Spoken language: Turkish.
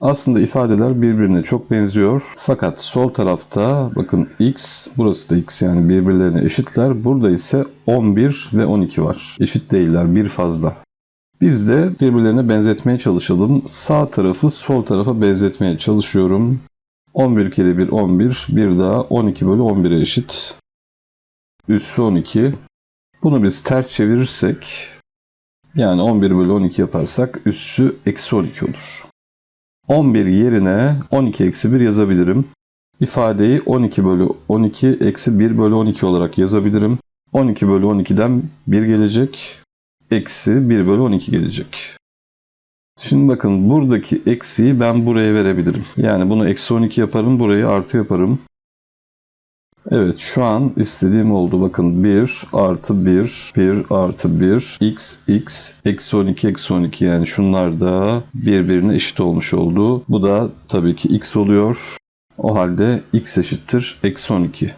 Aslında ifadeler birbirine çok benziyor. Fakat sol tarafta bakın x, burası da x yani birbirlerine eşitler. Burada ise 11 ve 12 var. Eşit değiller, bir fazla. Biz de birbirlerine benzetmeye çalışalım. Sağ tarafı sol tarafa benzetmeye çalışıyorum. 11 kere 1 11, bir daha 12 bölü 11'e eşit. Üssü 12. Bunu biz ters çevirirsek yani 11 bölü 12 yaparsak üssü eksi 12 olur. 11 yerine 12 eksi 1 yazabilirim. İfadeyi 12 bölü 12 eksi 1 bölü 12 olarak yazabilirim. 12 bölü 12'den 1 gelecek. Eksi 1 bölü 12 gelecek. Şimdi bakın buradaki eksiyi ben buraya verebilirim. Yani bunu eksi 12 yaparım, burayı artı yaparım. Evet şu an istediğim oldu. Bakın 1 artı 1, 1 artı 1, x, x, eksi 12, eksi 12 yani şunlar da birbirine eşit olmuş oldu. Bu da tabii ki x oluyor. O halde x eşittir eksi 12.